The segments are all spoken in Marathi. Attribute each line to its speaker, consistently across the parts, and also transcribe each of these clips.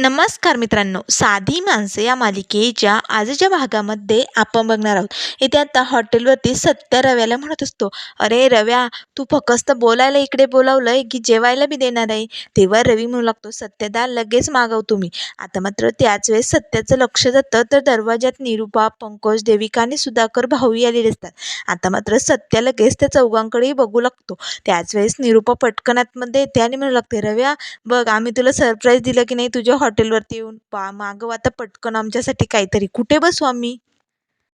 Speaker 1: नमस्कार मित्रांनो साधी माणसं या मालिकेच्या आजच्या भागामध्ये आपण बघणार आहोत. इथे आता हॉटेलवरती सत्य रव्याला म्हणत असतो अरे रव्या तू फक्त बोलायला इकडे बोलावलंय की जेवायला बी देणार आहे? तेव्हा रवी म्हणू लागतो सत्यदा लगेच मागव तुम्ही. आता मात्र त्याच वेळेस सत्याचं लक्ष जातं तर दरवाज्यात निरुपा पंकज देविका आणि सुधाकर भाऊही आलेले असतात. आता मात्र सत्य लगेच त्या चौघांकडेही बघू लागतो. त्याच वेळेस निरुपा पटकन आतमध्ये येते आणि म्हणू लागते रव्या बघ आम्ही तुला सरप्राईज दिलं की नाही तुझ्या हॉटेलवरती येऊन पा मागवा आता पटकन आमच्यासाठी काहीतरी. कुठे बसू आम्ही?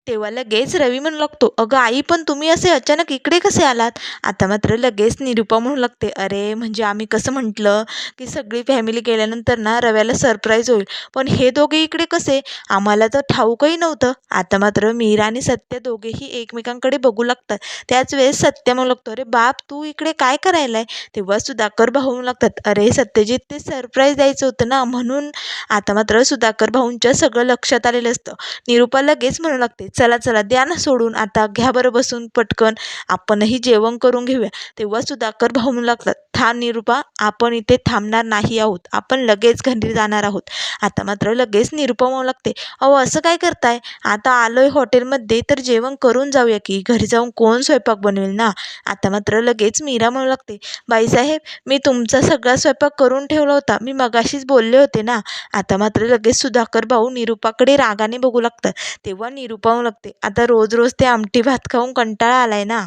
Speaker 1: तेव्हा लगेच रवी म्हणू लागतो अगं आई पण तुम्ही असे अचानक इकडे कसे आलात? आता मात्र लगेच निरुपा म्हणू लागते अरे म्हणजे आम्ही कसं म्हटलं की सगळी फॅमिली गेल्यानंतर ना रव्याला सरप्राईज होईल पण हे दोघे इकडे कसे? आम्हाला तर ठाऊकही नव्हतं. आता मात्र मीरा आणि सत्य दोघेही एकमेकांकडे बघू लागतात. त्याच वेळेस सत्य म्हणू लागतो अरे बाप तू इकडे काय करायला आहे तेव्हा सुधाकर भाऊ म्हणू लागतात अरे सत्यजित ते सरप्राईज द्यायचं होतं ना म्हणून. आता मात्र सुधाकर भाऊंच्या सगळं लक्षात आलेलं असतं. निरुपा लगेच म्हणू लागते चला चला द्या ना सोडून. आता घ्या बरं बसून पटकन. आपणही जेवण करून घेऊया. तेव्हा सुधाकर भाऊ म्हणू लागतात थांब निरुपा आपण इथे थांबणार नाही आहोत. आपण लगेच घरी जाणार आहोत. आता मात्र लगेच निरुपा म्हणू लागते अहो असं काय करताय? आता आलोय हॉटेलमध्ये तर जेवण करून जाऊया की. घरी जाऊन कोण स्वयंपाक बनवेल ना? आता मात्र लगेच मीरा म्हणू लागते बाईसाहेब मी तुमचा सगळा स्वयंपाक करून ठेवला होता. मी मगाशीच बोलले होते ना. आता मात्र लगेच सुधाकर भाऊ निरुपाकडे रागाने बघू लागतात. तेव्हा निरुपा लागते. आता रोज रोज ते आमटी भात खाऊन कंटाळा आलाय ना.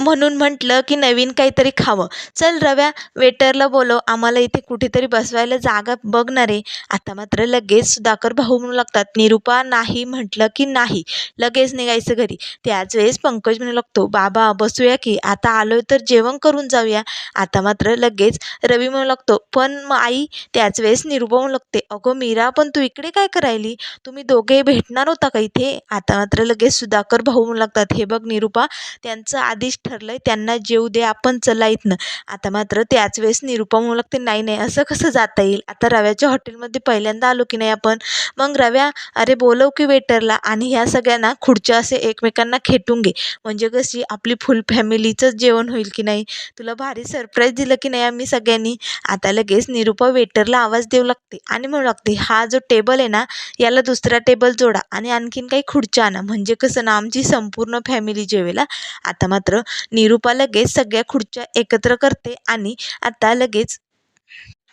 Speaker 1: म्हणून म्हटलं की नवीन काहीतरी खावं. चल रव्या वेटरला बोलव. आम्हाला इथे कुठेतरी बसवायला जागा बघणार आहे आता मात्र लगेच सुधाकर भाऊ म्हणू लागतात निरुपा नाही म्हटलं की नाही. लगेच निघायचं घरी. त्याच वेळेस पंकज म्हणू लागतो बाबा बसूया की. आता आलोय तर जेवण करून जाऊया. आता मात्र लगेच रवी म्हणू लागतो पण मग आई त्याच वेळेस निरुपा म्हणू लागते अगं मीरा पण तू इकडे काय करायली? तुम्ही दोघे भेटणार होता का इथे? आता मात्र लगेच सुधाकर भाऊ म्हणू लागतात हे बघ निरुपा त्यांचं आधीच ठरलंय त्यांना जेऊ दे आपण चला इथनं. आता मात्र त्याच वेळेस निरुपा म्हणू लागते नाही नाही असं कसं जाता येईल? आता रव्याच्या हॉटेलमध्ये पहिल्यांदा आलो की नाही आपण? मग रव्या अरे बोलव की वेटरला आणि ह्या सगळ्यांना खुर्च्या असे एकमेकांना खेटून घे. म्हणजे कशी आपली फुल फॅमिलीचंच जेवण होईल की नाही? तुला भारी सरप्राईज दिलं की नाही आम्ही सगळ्यांनी? आता लगेच निरुपा वेटरला आवाज देऊ लागते आणि म्हणू लागते हा जो टेबल आहे ना याला दुसरा टेबल जोडा आणि आणखीन काही खुर्च्या आणा. म्हणजे कसं ना आमची संपूर्ण फॅमिली जेवेला आता मात्र निरुपा लगेच सगळ्या खुर्च्या एकत्र करते आणि आता लगेच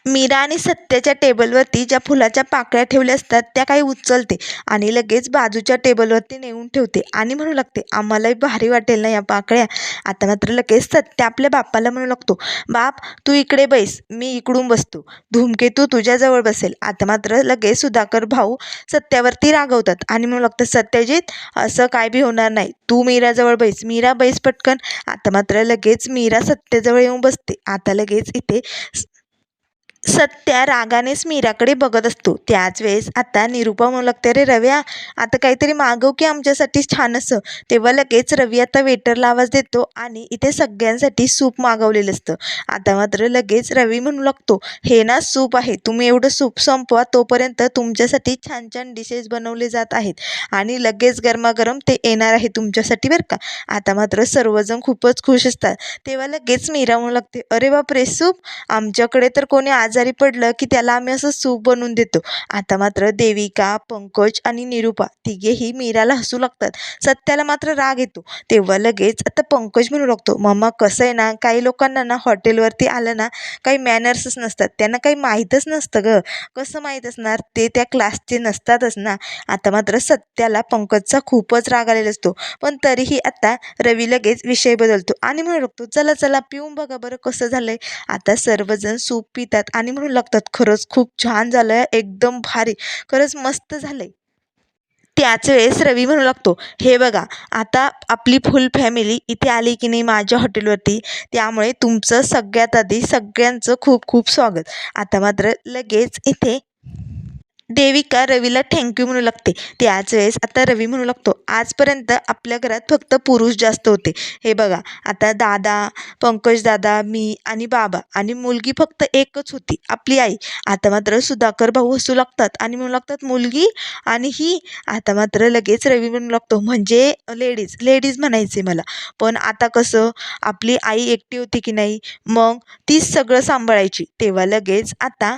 Speaker 1: मीरा आणि सत्याच्या टेबलवरती ज्या फुलाच्या पाकळ्या ठेवल्या असतात त्या काही उचलते आणि लगेच बाजूच्या टेबलवरती नेऊन ठेवते आणि म्हणू लागते आम्हालाही भारी वाटेल ना या पाकळ्या. आता मात्र लगेच सत्य आपल्या बापाला म्हणू लागतो बाप तू इकडे बैस मी इकडून बसतो. धूमकेतू तुझ्याजवळ बसेल. आता मात्र लगेच सुधाकर भाऊ सत्यावरती रागवतात आणि म्हणू लागतं सत्यजित असं काय बी होणार नाही. तू मीराजवळ बैस. मीरा बैस पटकन. आता मात्र लगेच मीरा सत्याजवळ येऊन बसते. आता लगेच इथे सत्या रागानेच मीराकडे बघत असतो. त्याच वेळेस आता निरुपा म्हणू लागते अरे रव्या आता काहीतरी मागव की आमच्यासाठी छान असं तेव्हा लगेच रवी आता वेटरला आवाज देतो आणि इथे सगळ्यांसाठी सूप मागवलेलं असतं. आता मात्र लगेच रवी म्हणू लागतो हे ना सूप आहे तुम्ही एवढं सूप संपवा तोपर्यंत तुमच्यासाठी छान छान डिशेस बनवले जात आहेत. आणि लगेच गरमागरम ते येणार आहे तुमच्यासाठी बरं का. आता मात्र सर्वजण खूपच खुश असतात. तेव्हा लगेच मीरा म्हणू लागते अरे बापरे सूप? आमच्याकडे तर कोणी आज आजारी पडलं की त्याला आम्ही असं सूप बनवून देतो. आता मात्र देविका पंकज आणि निरुपा तिघेही मीराला हसू लागतात. सत्याला मात्र राग येतो. तेव्हा लगेच आता पंकज म्हणू लागतो मम्मा कसं आहे ना काही लोकांना ना हॉटेलवरती आलं ना काही मॅनर्सच नसतात. त्यांना काही माहीतच नसतं गं. कसं माहीत असणार? ते त्या क्लासचे नसतातच ना. आता मात्र सत्याला पंकजचा खूपच राग आलेला असतो. पण तरीही आता रवी लगेच विषय बदलतो आणि म्हणू लागतो चला चला पिऊन बघा बरं कसं झालंय. आता सर्वजण सूप पितात आणि म्हणू लागतात. खरंच खूप छान झालं आहे एकदम भारी. खरंच मस्त झालं आहे त्याच वेळेस रवी म्हणू लागतो हे बघा आता आपली फुल फॅमिली इथे आली की नाही माझ्या हॉटेलवरती? त्यामुळे तुमचं सगळ्यात आधी सगळ्यांचं खूप खूप स्वागत. आता मात्र लगेच इथे देविका रवीला थँक्यू म्हणू लागते. त्याच वेळेस आता रवी म्हणू लागतो आजपर्यंत आपल्या घरात फक्त पुरुष जास्त होते. हे बघा आता दादा पंकज दादा मी आणि बाबा आणि मुलगी फक्त एकच होती आपली आई. आता मात्र सुधाकर भाऊ हसू लागतात आणि म्हणू लागतात मुलगी आणि ही. आता मात्र लगेच रवी म्हणू लागतो म्हणजे लेडीज लेडीज म्हणायचे मला पण आता कसं आपली आई एकटी होती की नाही मग तीच सगळं सांभाळायची. तेव्हा लगेच आता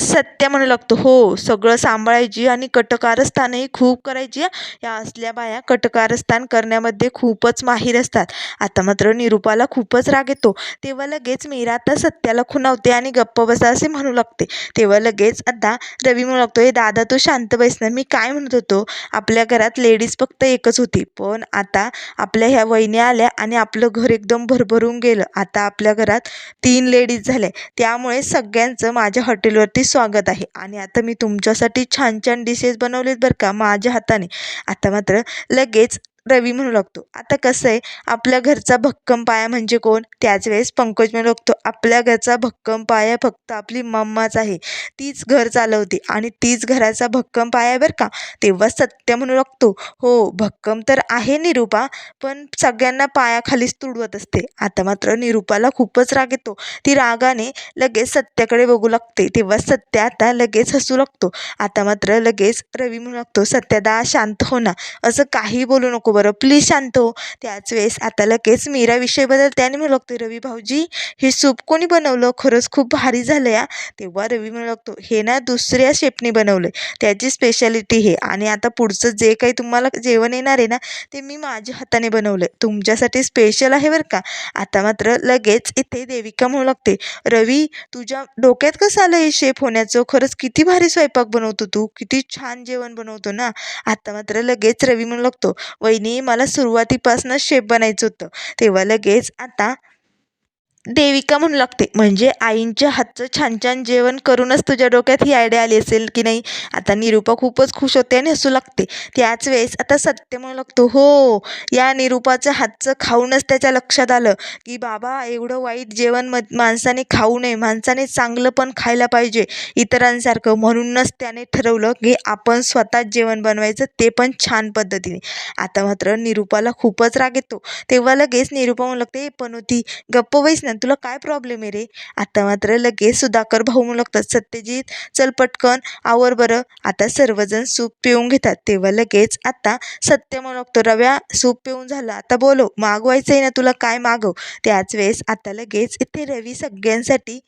Speaker 1: सत्या म्हणू लागतो. हो सगळं सांभाळायची आणि कटकारस्थानही खूप करायची या असल्या बाया कटकारस्थान करण्यामध्ये खूपच माहीर असतात. आता मात्र निरूपाला खूपच राग येतो. तेव्हा लगेच मीरा आता सत्याला खुणावते आणि गप्प बसा असे म्हणू लागते. तेव्हा लगेच आता रवी म्हणू लागतो हे दादा तू शांत बैस ना. मी काय म्हणत होतो? आपल्या घरात लेडीज फक्त एकच होती. पण आता आपल्या ह्या वहिनी आल्या आणि आपलं घर एकदम भरभरून गेलं. आता आपल्या घरात तीन लेडीज झाल्या. त्यामुळे सगळ्यांचं माझ्या हॉटेलवरती स्वागत आहे. आणि आता मी तुमच्यासाठी छान छान डिशेस बनवलेत बरं का माझ्या हाताने. आता मात्र लगेच रवी म्हणू लागतो. आता कसं आहे आपल्या घरचा भक्कम पाया म्हणजे कोण? त्याच वेळेस पंकज म्हणू लागतो. आपल्या घरचा भक्कम पाया फक्त आपली मम्माच आहे. तीच घर चालवते आणि तीच घराचा भक्कम पाया बरं का? तेव्हा सत्य म्हणू लागतो. हो भक्कम तर आहे निरूपा पण सगळ्यांना पायाखालीच तुडवत असते. आता मात्र निरूपाला खूपच राग येतो. ती रागाने लगेच सत्याकडे बघू लागते. तेव्हा सत्य आता लगेच हसू लागतो. आता मात्र लगेच रवी म्हणू लागतो सत्यादा शांत हो ना. असं काही बोलू नको. बरं प्लीज शांत हो. त्याच वेळेस आता लगेच मीरा विषय बदलते आणि म्हणू लागतो रवी भाऊजी हे सूप कोणी बनवलं? खरंच खूप भारी झालं या. तेव्हा रवी म्हणू लागतो हे ना दुसऱ्या शेपने बनवलं त्याची स्पेशालिटी हे. आणि आता पुढचं जे काही तुम्हाला जेवण येणार आहे ना ते मी माझ्या हाताने बनवलं तुमच्यासाठी स्पेशल आहे बरं का? आता मात्र लगेच इथे देविका म्हणू लागते रवी तुझ्या डोक्यात कसं आलं हे शेफ होण्याचं? खरंच किती भारी स्वयंपाक बनवतो तू. किती छान जेवण बनवतो ना. आता मात्र लगेच रवी म्हणू लागतो वै आईने मला सुरुवातीपासूनच शेप बनायचं होतं. तेव्हा लगेच आता देविका म्हणू लागते. म्हणजे आईंच्या हातचं छान छान जेवण करूनच तुझ्या डोक्यात ही आयडिया आली असेल की नाही? आता निरूपा खूपच खुश होते आणि हसू लागते. त्याच वेळेस आता सत्य म्हणू लागतो हो या निरूपाचं हातचं खाऊनच त्याच्या लक्षात आलं की बाबा एवढं वाईट जेवण म माणसाने खाऊ नये. माणसाने चांगलं पण खायला पाहिजे इतरांसारखं. म्हणूनच त्याने ठरवलं की आपण स्वतःच जेवण बनवायचं ते पण छान पद्धतीने. आता मात्र निरूपाला खूपच राग येतो. तेव्हा लगेच निरूपा म्हणू लागते पण होती गप्प वैस ना तुला काय प्रॉब्लेम आहे रे? आता मात्र लगेच सुधाकर भाऊ म्हणू लागतात सत्यजित चल पटकन आवर बरं. आता सर्वजण सूप पिऊन घेतात. तेव्हा लगेच आता सत्य म्हणू लागतो रव्या सूप पिऊन झालं. आता बोलो मागवायचं आहे ना तुला काय मागव? त्याच वेळेस आता लगेच इथे रवी सगळ्यांसाठी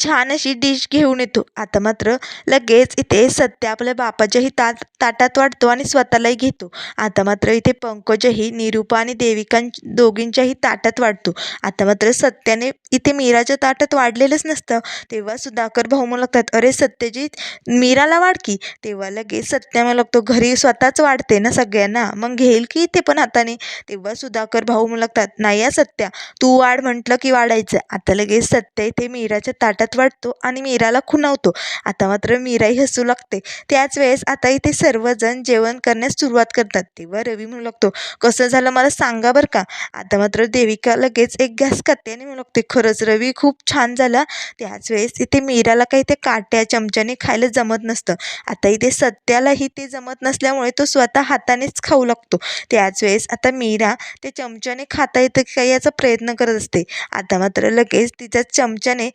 Speaker 1: छान अशी डिश घेऊन येतो. आता मात्र लगेच इथे सत्य आपल्या बापाच्याही ताट ताटात वाढतो आणि स्वतःलाही घेतो. आता मात्र इथे पंकजही निरूपा आणि देविकां दोघींच्याही ताटात वाढतो. आता मात्र सत्याने इथे मीराच्या ताटात वाढलेलंच नसतं. तेव्हा सुधाकर भाऊ म्हणू लागतात अरे सत्यजीत मीराला वाढ की. तेव्हा लगेच सत्या मला लागतो घरी स्वतःच वाढते ना सगळ्यांना? मग घेईल की इथे पण हाताने? तेव्हा सुधाकर भाऊ मला लागतात नाही या सत्या तू वाढ म्हटलं की वाढायचं. आता लगेच सत्य इथे मीराच्या ताटात वाटतो आणि मीराला खुणावतो. आता मात्र मीराही हसू लागते. त्याच वेळेस आता इथे सर्वजण जेवण करण्यास सुरुवात करतात. तेव्हा रवी म्हणू लागतो कसं झालं मला सांगा बरं का? आता मात्र देविका लगेच एक गॅस खाते आणि म्हणू लागते खरंच रवी खूप छान झाला. त्याच वेळेस इथे मीराला काही ते काट्या चमच्याने खायला जमत नसतं. आता इथे सत्यालाही ते जमत नसल्यामुळे तो स्वतः हातानेच खाऊ लागतो. त्याच वेळेस आता मीरा ते चमच्याने खाता येतं की काही याचा प्रयत्न करत असते. आता मात्र लगेच तिच्या चमच्याने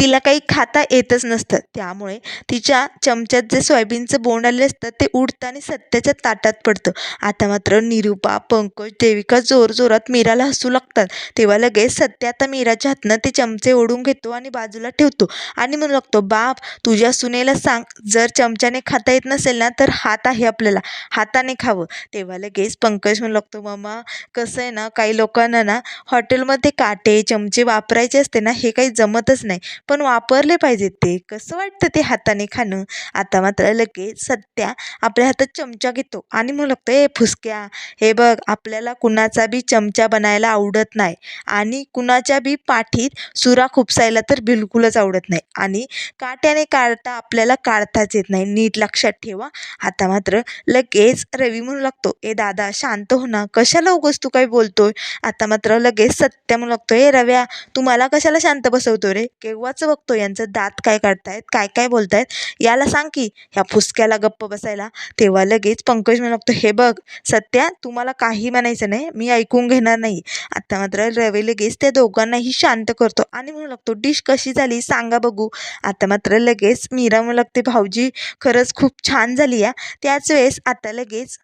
Speaker 1: तिला काही खाता येतच नसतं. त्यामुळे तिच्या चमच्यात जे सोयाबीनचं बोंड आले असतं ते उडतं आणि सत्याच्या ताटात पडतं. आता मात्र निरूपा पंकज देविका जोरजोरात मीराला हसू लागतात. तेव्हा लगेच सत्या आता मीराच्या हातनं ते चमचे ओढून घेतो आणि बाजूला ठेवतो आणि म्हणू लागतो बाप तुझ्या सुनेला सांग जर चमच्याने खाता येत नसेल ना तर हात आहे आपल्याला. हाताने खावं. तेव्हा लगेच पंकज म्हणू लागतो मामा कसं आहे ना काही लोकांना ना हॉटेलमध्ये काटे चमचे वापरायचे असते ना हे काही जमतच नाही. पण वापरले पाहिजेत ते. कसं वाटतं ते हाताने खाणं? आता मात्र लगेच सत्या आपल्या हातात चमचा घेतो आणि म्हणू लागतो ए फुसक्या हे बघ आपल्याला कुणाचा बी चमचा बनायला आवडत नाही आणि कुणाच्या बी पाठीत सुरा खुपसायला तर बिलकुलच आवडत नाही आणि काट्याने काढता आपल्याला काढताच येत नाही. नीट लक्षात ठेवा. आता मात्र लगेच रवी म्हणू लागतो ए दादा शांत हो ना. कशाला उगस तू काही बोलतोय? आता मात्र लगेच सत्या म्हणू लागतो ए रव्या तू मला कशाला शांत बसवतो रे? केव्हाच बघतो यांचं दात काय काढतायत काय काय बोलतायत याला सांग की ह्या फुसक्याला गप्प बसायला. तेव्हा लगेच पंकज म्हणू लागतो हे बघ सत्या तुम्हाला काही म्हणायचं नाही मी ऐकून घेणार नाही. आता मात्र रवी लगेच त्या दोघांनाही शांत करतो आणि म्हणू लागतो डिश कशी झाली सांगा बघू. आता मात्र लगेच मीरा म्हणू लागते भाऊजी खरंच खूप छान झाली या. त्याच वेळेस आता लगेच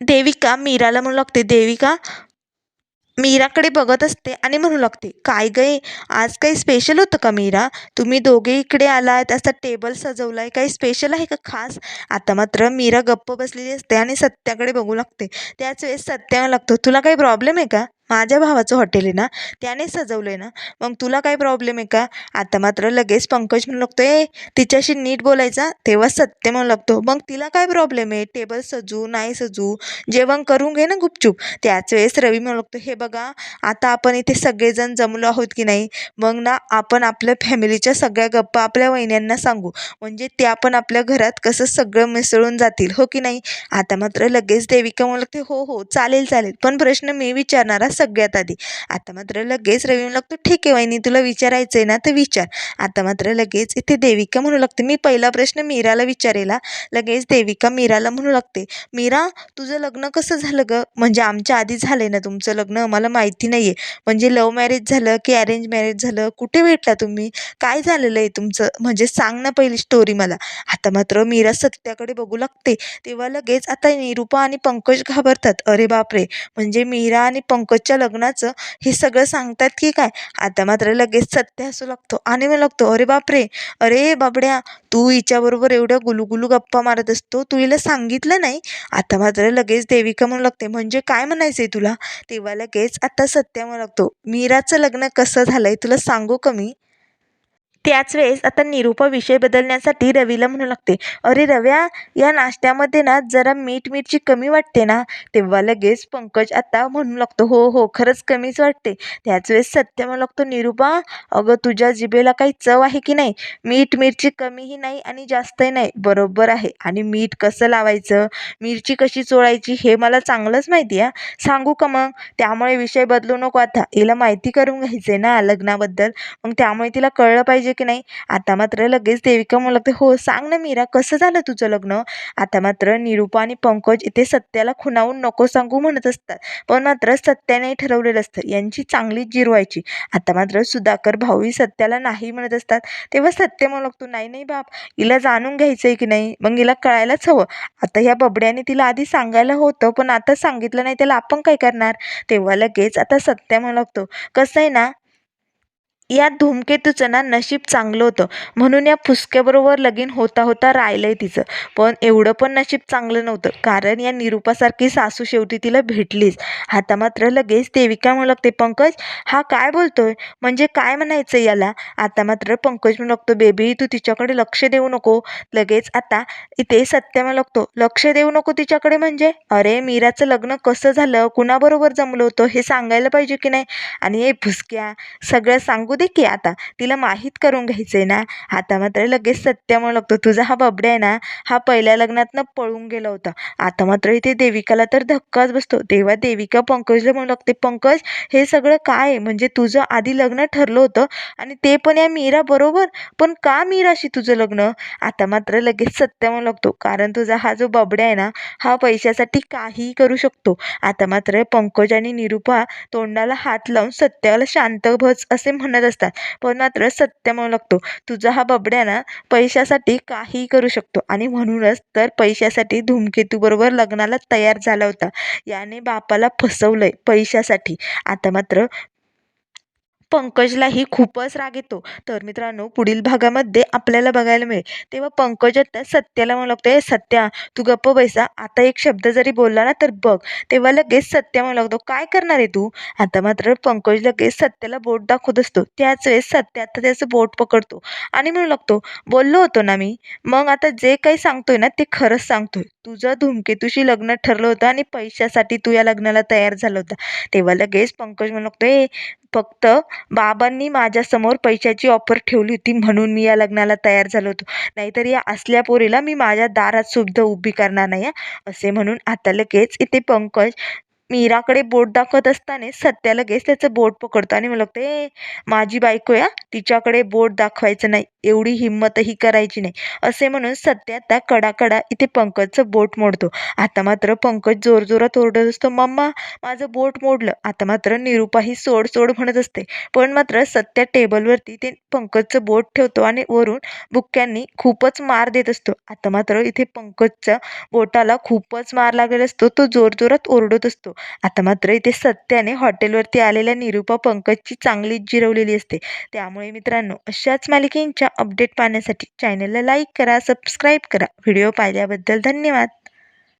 Speaker 1: देविका मीराला म्हणू लागते देविका मीराकडे बघत असते आणि म्हणू लागते काय गे आज काही स्पेशल होतं का मीरा? तुम्ही दोघे इकडे आलात असा टेबल सजवला आहे काही स्पेशल आहे का खास? आता मात्र मीरा गप्प बसलेली असते आणि सत्याकडे बघू लागते. त्याच वेळेस सत्या लागतो तुला काही प्रॉब्लेम आहे का? माझ्या भावाचं हॉटेल आहे ना त्याने सजवलं आहे ना. मग तुला काही प्रॉब्लेम आहे का? आता मात्र लगेच पंकज म्हणू लागतो ए तिच्याशी नीट बोलायचा तेव्हा सत्य म्हणू लागतो. मग तिला काय प्रॉब्लेम आहे? टेबल सजू नाही सजू जेवण करून घे ना गुपचूप. त्याच वेळेस रवी म्हणू लागतो हे बघा आता आपण इथे सगळेजण जमलो आहोत की नाही? मग ना आपण आपल्या फॅमिलीच्या सगळ्या गप्पा आपल्या वहिन्यांना सांगू. म्हणजे त्या पण आपल्या घरात कसं सगळं मिसळून जातील हो की नाही? आता मात्र लगेच देविका म्हणू लागते हो हो चालेल चालेल. पण प्रश्न मी विचारणार सगळ्यात आधी. आता मात्र लगेच रवी म्हणू लागतो ठीक आहे वहिनी तुला विचारायचं आहे ना तर विचार. आता मात्र लगेच इथे देविका म्हणू लागते. मी पहिला प्रश्न मीराला विचारेला. लगेच देविका मीराला म्हणू लागते मीरा तुझं लग्न कसं झालं गं? म्हणजे आमच्या आधी झालं आहे ना तुमचं लग्न? मला माहिती नाही आहे म्हणजे लव्ह मॅरेज झालं की अरेंज मॅरेज झालं? कुठे भेटला तुम्ही? काय झालेलं आहे तुमचं? म्हणजे सांग ना पहिली स्टोरी मला. आता मात्र मीरा सत्याकडे बघू लागते. तेव्हा लगेच आता निरूपा आणि पंकज घाबरतात. अरे बापरे! म्हणजे मीरा आणि पंकज आजच्या लग्नाचं हे सगळं सांगतात की काय? आता मात्र लगेच सत्य हसू लागतो आणि मग लागतो अरे बापरे! अरे बाबड्या! तू हिच्याबरोबर एवढ्या गुलुगुलू गप्पा मारत असतो तू हिला सांगितलं नाही? आता मात्र लगेच देविका म्हणू लागते म्हणजे काय म्हणायचं आहे तुला? तेव्हा लगेच आता सत्या म्हणू लागतो मीराचं लग्न कसं झालं आहे तुला सांगू का मी? त्याच वेळेस आता निरूपा विषय बदलण्यासाठी रवीला म्हणू लागते अरे रव्या या नाश्त्यामध्ये ना जरा मीठ मिरची कमी वाटते ना? तेव्हा लगेच पंकज आता म्हणू लागतो हो हो खरंच कमीच वाटते. त्याच वेळेस सत्य म्हणू लागतो निरूपा अगं तुझ्या जिभेला काही चव आहे की नाही? मीठ मिरची कमीही नाही आणि जास्तही नाही. बरोबर आहे. आणि मीठ कसं लावायचं? मिरची कशी चोळायची हे मला चांगलंच माहिती आहे सांगू का मग? त्यामुळे विषय बदलू नको आता. हिला माहिती करून घ्यायचं आहे ना लग्नाबद्दल. मग त्यामुळे तिला कळलं पाहिजे की नाही? आता मात्र लगेच देविका म्हणू लागते हो सांग ना मीरा कसं झालं तुझं लग्न? आता मात्र निरूपा आणि पंकज इथे सत्याला खुणावून नको सांगू म्हणत असतात. पण मात्र सत्याने ठरवलेलं असतं. यांची चांगलीच जिरवायची आता मात्र सुधाकर भाऊही सत्याला नाही म्हणत असतात. तेव्हा सत्य म्हणू लागतो नाही नाही बाप हिला जाणून घ्यायचं आहे की नाही? मग हिला कळायलाच हवं. आता ह्या बबड्याने तिला आधी सांगायला होतं पण आता सांगितलं नाही त्याला आपण काय करणार? तेव्हा लगेच आता सत्य म्हणू लागतो कसं आहे ना या धूमकेतूचं ना नशीब चांगलं होतं. म्हणून या फुसक्याबरोबर लगीन होता होता राहिलं आहे तिचं. पण एवढं पण नशीब चांगलं नव्हतं. कारण या निरूपासारखी सासू शेवटी तिला भेटलीच. आता मात्र लगेच देविका म्हणू लागते पंकज हा काय बोलतोय? म्हणजे काय म्हणायचं याला? आता मात्र पंकज म्हणू लागतो बेबी तू तिच्याकडे लक्ष देऊ नको. लगेच आता इथे सत्य म्हणू लागतो लक्ष देऊ नको तिच्याकडे म्हणजे? अरे मीराचं लग्न कसं झालं? कुणाबरोबर जमलं होतं? हे सांगायला पाहिजे की नाही? आणि हे फुसक्या सगळं सांगू दे की आता. तिला माहीत करून घ्यायचं आहे ना. आता मात्र लगेच सत्य म्हणू लागतो तुझा हा बबड्या आहे ना हा पहिल्या लग्नातनं पळून गेला होता. आता मात्र इथे देविकाला तर धक्काच बसतो. तेव्हा देविका पंकजला म्हणू लागते पंकज हे सगळं काय आहे? म्हणजे तुझं आधी लग्न ठरलं होतं आणि ते पण या मीरा बरोबर? पण का मीराशी तुझं लग्न? आता मात्र लगेच सत्य म्हणू लागतो. कारण तुझा हा जो बबड्या आहे ना हा पैशासाठी काहीही करू शकतो. आता मात्र पंकज आणि निरूपा तोंडाला हात लावून सत्याला शांत बस असे म्हणत असतात. पण मात्र सत्य म्हणू लागतो. तुझा हा बबड्या ना पैशासाठी काहीही करू शकतो. आणि म्हणूनच तर पैशासाठी धूमकेतूबरोबर लग्नाला तयार झाला होता. याने बापाला फसवलंय पैशासाठी. आता मात्र पंकजलाही खूपच राग येतो. तर मित्रांनो पुढील भागामध्ये आपल्याला बघायला मिळेल. तेव्हा पंकज आता सत्याला म्हणू लागतो ए सत्या तू गप्प बैसा. आता एक शब्द जरी बोलला ना तर बघ. तेव्हा लगेच सत्या म्हणू लागतो काय करणार आहे तू? आता मात्र पंकज लगेच सत्याला बोट दाखवत असतो. त्याच वेळेस सत्या आता त्याचं बोट पकडतो आणि म्हणू लागतो बोललो होतो ना मी. मग आता जे काही सांगतोय ना ते खरंच सांगतोय. तुझं धूमकेतूशी लग्न ठरलं होतं आणि पैशासाठी तू या लग्नाला तयार झाला होता. तेव्हा लगेच पंकज म्हणू लागतो ए फक्त बाबांनी माझ्यासमोर पैशाची ऑफर ठेवली होती म्हणून मी या लग्नाला तयार झालो होतो. नाहीतर या असल्या पोरीला मी माझ्या दारात सुद्धा उभी करणार नाही असे म्हणून आता लगेच इथे पंकज मीराकडे बोट दाखवत असताना सत्या लगेच त्याचं बोट पकडतो आणि मला ते माझी बायको या तिच्याकडे बोट दाखवायचं नाही. एवढी हिंमतही करायची नाही. असे म्हणून सत्या आता कडाकडा इथे पंकजचं बोट मोडतो. आता मात्र पंकज जोरजोरात ओरडत असतो मम्मा माझं बोट मोडलं. आता मात्र निरूपाही सोड सोड म्हणत असते. पण मात्र सत्या टेबलवरती ते पंकजचं बोट ठेवतो आणि वरून बुक्क्यांनी खूपच मार देत असतो. आता मात्र इथे पंकजच्या बोटाला खूपच मार लागलेला असतो. तो जोरजोरात ओरडत असतो. आता मात्र इथे सत्याने हॉटेलवरती आलेल्या निरूपा पंकजची चांगलीच जिरवलेली असते. त्यामुळे मित्रांनो अशाच मालिकेंच्या अपडेट पाहण्यासाठी चॅनलला लाईक करा सबस्क्राईब करा. व्हिडिओ पाहिल्याबद्दल धन्यवाद.